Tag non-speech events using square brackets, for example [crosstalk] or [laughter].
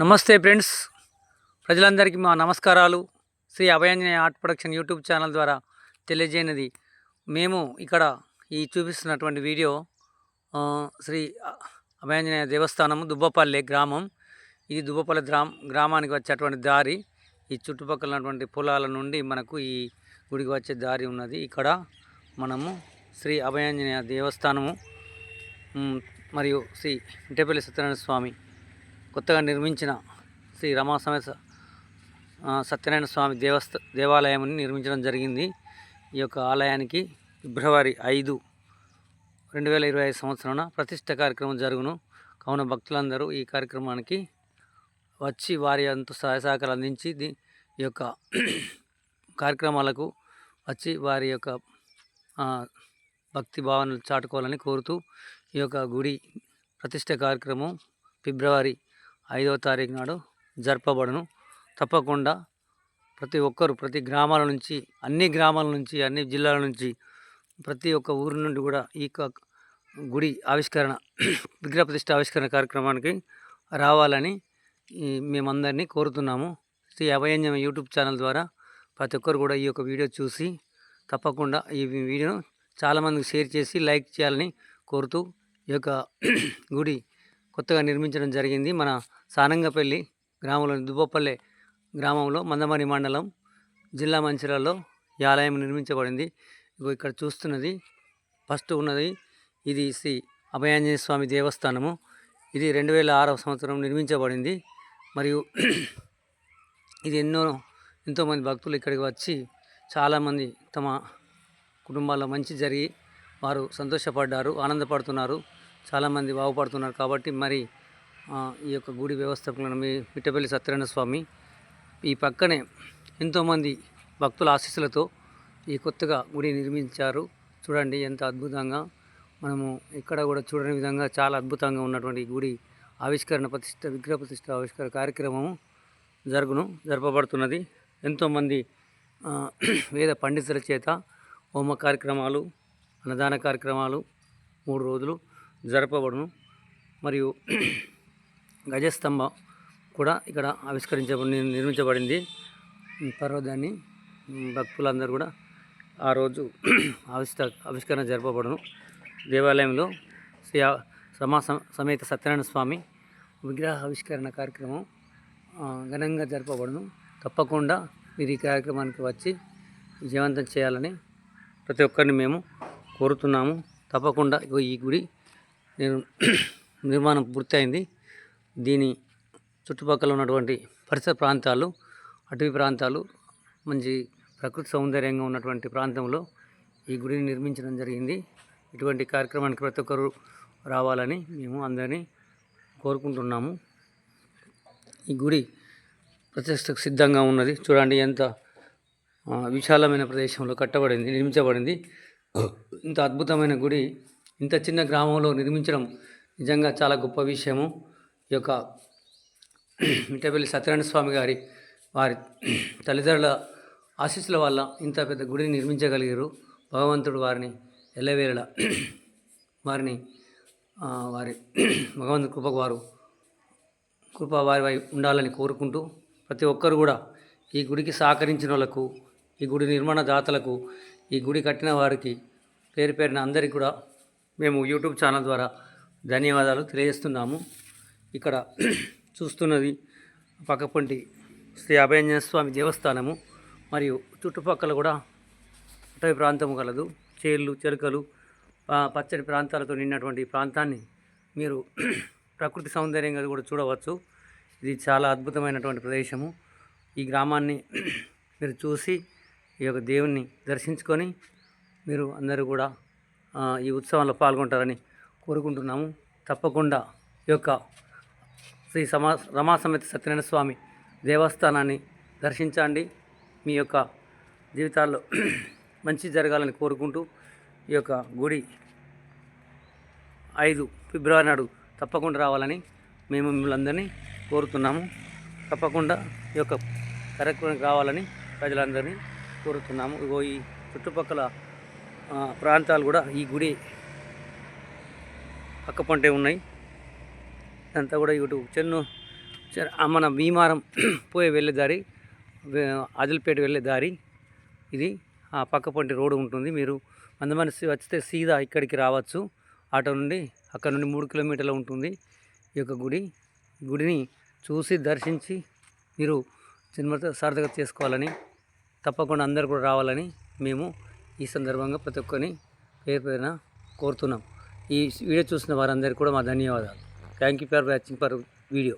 నమస్తే ఫ్రెండ్స్. ప్రజలందరికీ మా నమస్కారాలు. Sri Abhayanjaneya art production YouTube channel ద్వారా తెలియజేయనిది. మేము ఇక్కడ ఈ చూపిస్తున్నటువంటి వీడియో శ్రీ అభయాంజనేయ దేవస్థానము దుబ్బపల్లి గ్రామం. ఇది దుబ్బపల్లి గ్రామ గ్రామానికి వచ్చేటువంటి దారి. ఈ చుట్టుపక్కల ఉన్నటువంటి పొలాల నుండి మనకు ఈ గుడికి వచ్చే దారి ఉన్నది. ఇక్కడ మనము శ్రీ అభయాంజనేయ దేవస్థానము మరియు శ్రీ ఇంటపల్లి సత్యనారాయణ స్వామి కొత్తగా నిర్మించిన శ్రీ రమా సమేత సత్యనారాయణ స్వామి దేవస్థ దేవాలయాన్ని నిర్మించడం జరిగింది. ఈ యొక్క ఆలయానికి ఫిబ్రవరి ఐదు రెండు వేల ఇరవై ఐదు సంవత్సరాన ప్రతిష్ట కార్యక్రమం జరుగును. కావున భక్తులందరూ ఈ కార్యక్రమానికి వచ్చి వారి అంత సహాయ సహకారాలు అందించి దీ- ఈ యొక్క [clears throat] కార్యక్రమాలకు వచ్చి వారి యొక్క భక్తి భావనలు చాటుకోవాలని కోరుతూ ఈ యొక్క గుడి ప్రతిష్ట కార్యక్రమం ఫిబ్రవరి ఐదవ తారీఖు నాడు జరపబడను. తప్పకుండా ప్రతి ఒక్కరు ప్రతి గ్రామాల నుంచి అన్ని గ్రామాల నుంచి అన్ని జిల్లాల నుంచి ప్రతి ఒక్క ఊరి నుండి కూడా ఈ యొక్క గుడి ఆవిష్కరణ విగ్రహ ప్రతిష్ట ఆవిష్కరణ కార్యక్రమానికి రావాలని మేమందరినీ కోరుతున్నాము. శ్రీ అభయంజన యూట్యూబ్ ఛానల్ ద్వారా ప్రతి ఒక్కరు కూడా ఈ యొక్క వీడియో చూసి తప్పకుండా ఈ వీడియోను చాలామందికి షేర్ చేసి లైక్ చేయాలని కోరుతూ ఈ యొక్క గుడి కొత్తగా నిర్మించడం జరిగింది. మన సానంగపల్లి గ్రామంలోని దుబ్బపల్లె గ్రామంలో మందమరి మండలం జిల్లా మంచిరాల్లో ఈ ఆలయం నిర్మించబడింది. ఇక్కడ చూస్తున్నది ఫస్ట్ ఉన్నది ఇది శ్రీ అభయాంజనేయ స్వామి దేవస్థానము. ఇది రెండు వేల ఆరవ సంవత్సరం నిర్మించబడింది. మరియు [clears throat] ఇది ఎన్నో ఎంతోమంది భక్తులు ఇక్కడికి వచ్చి చాలామంది తమ కుటుంబాల్లో మంచి జరిగి వారు సంతోషపడ్డారు ఆనందపడుతున్నారు. చాలామంది బాగుపడుతున్నారు కాబట్టి మరి ఈ యొక్క గుడి వ్యవస్థాపకులను మీ మిట్టపల్లి సత్యనారాయణ స్వామి ఈ పక్కనే ఎంతోమంది భక్తుల ఆశీస్సులతో ఈ కొత్తగా గుడి నిర్మించారు. చూడండి ఎంత అద్భుతంగా. మనము ఇక్కడ కూడా చూడని విధంగా చాలా అద్భుతంగా ఉన్నటువంటి గుడి ఆవిష్కరణ ప్రతిష్ట విగ్రహ ప్రతిష్ట ఆవిష్కరణ కార్యక్రమము జరుగును జరపబడుతున్నది. ఎంతోమంది [clears throat] వేద పండితుల చేత హోమ కార్యక్రమాలు అన్నదాన కార్యక్రమాలు మూడు రోజులు జరపబడును. మరియు గజస్తంభం కూడా ఇక్కడ ఆవిష్కరించబడి నిర్మించబడింది. పర్వదాన్ని భక్తులందరూ కూడా ఆ రోజు ఆవిష్క ఆవిష్కరణ జరపబడును. దేవాలయంలో శ్రీ సమా సమేత సత్యనారాయణ స్వామి విగ్రహ ఆవిష్కరణ కార్యక్రమం ఘనంగా జరపబడును. తప్పకుండా మీరు ఈ కార్యక్రమానికి వచ్చి విజయవంతం చేయాలని ప్రతి ఒక్కరిని మేము కోరుతున్నాము. తప్పకుండా ఈ గుడి [clears throat] నిర్మాణం పూర్తయింది. దీని చుట్టుపక్కల ఉన్నటువంటి పరిసర ప్రాంతాలు అటవీ ప్రాంతాలు మంచి ప్రకృతి సౌందర్యంగా ఉన్నటువంటి ప్రాంతంలో ఈ గుడిని నిర్మించడం జరిగింది. ఇటువంటి కార్యక్రమానికి ప్రతి ఒక్కరు రావాలని మేము అందరినీ కోరుకుంటున్నాము. ఈ గుడి ప్రతిష్టకు సిద్ధంగా ఉన్నది. చూడండి ఎంత విశాలమైన ప్రదేశంలో కట్టబడింది నిర్మించబడింది. ఇంత అద్భుతమైన గుడి ఇంత చిన్న గ్రామంలో నిర్మించడం నిజంగా చాలా గొప్ప విషయము. ఈ యొక్క మిట్టపల్లి సత్యనారాయణ స్వామి గారి వారి తల్లిదండ్రుల ఆశీస్సుల వల్ల ఇంత పెద్ద గుడిని నిర్మించగలిగారు. భగవంతుడు వారిని ఎల్లవేళలా వారిని వారి భగవంతుడి కృపకు వారు కృప వారి ఉండాలని కోరుకుంటూ ప్రతి ఒక్కరు కూడా ఈ గుడికి సహకరించిన వాళ్ళకు ఈ గుడి నిర్మాణ దాతలకు ఈ గుడి కట్టిన వారికి పేరు పేరున అందరికీ కూడా మేము యూట్యూబ్ ఛానల్ ద్వారా ధన్యవాదాలు తెలియజేస్తున్నాము. ఇక్కడ చూస్తున్నది పక్కపొంటి శ్రీ అభయంజన స్వామి దేవస్థానము. మరియు చుట్టుపక్కల కూడా అటవీ ప్రాంతము కలదు. చేళ్ళు చెరుకలు పచ్చడి ప్రాంతాలతో నిన్నటువంటి ప్రాంతాన్ని మీరు ప్రకృతి సౌందర్యంగా కూడా చూడవచ్చు. ఇది చాలా అద్భుతమైనటువంటి ప్రదేశము. ఈ గ్రామాన్ని మీరు చూసి ఈ యొక్క దేవుణ్ణి దర్శించుకొని మీరు అందరూ కూడా ఈ ఉత్సవంలో పాల్గొంటారని కోరుకుంటున్నాము. తప్పకుండా ఈ యొక్క శ్రీ సమా రమా సమేత సత్యనారాయణ స్వామి దేవస్థానాన్ని దర్శించండి. మీ యొక్క జీవితాల్లో [clears throat] మంచి జరగాలని కోరుకుంటూ ఈ యొక్క గుడి ఐదు ఫిబ్రవరి నాడు తప్పకుండా రావాలని మేము మిమ్మల్ని అందరినీ కోరుతున్నాము. తప్పకుండా ఈ యొక్క కార్యక్రమానికి రావాలని ప్రజలందరినీ కోరుతున్నాము. ఇగో ఈ చుట్టుపక్కల ప్రాంతాలు కూడా ఈ గుడి పక్క పంటే ఉన్నాయి. ఇదంతా కూడా ఇటు చెన్ను మన భీమారం [clears throat] పోయే వెళ్ళే దారి ఆదిలపేట ఆదిల్పేట వెళ్ళే దారి ఇది. ఆ పక్క పంటి రోడ్డు ఉంటుంది. మీరు మందమని వచ్చితే సీదా ఇక్కడికి రావచ్చు. ఆటో నుండి అక్కడ నుండి మూడు కిలోమీటర్లు ఉంటుంది ఈ యొక్క గుడి. గుడిని చూసి దర్శించి మీరు జన్మతో సార్థక చేసుకోవాలని తప్పకుండా అందరు కూడా రావాలని మేము ఈ సందర్భంగా ప్రతి ఒక్కరిని పేరు పేరున కోరుతున్నాం. ఈ వీడియో చూసిన వారందరికీ కూడా మా ధన్యవాదాలు. Thank you for watching for video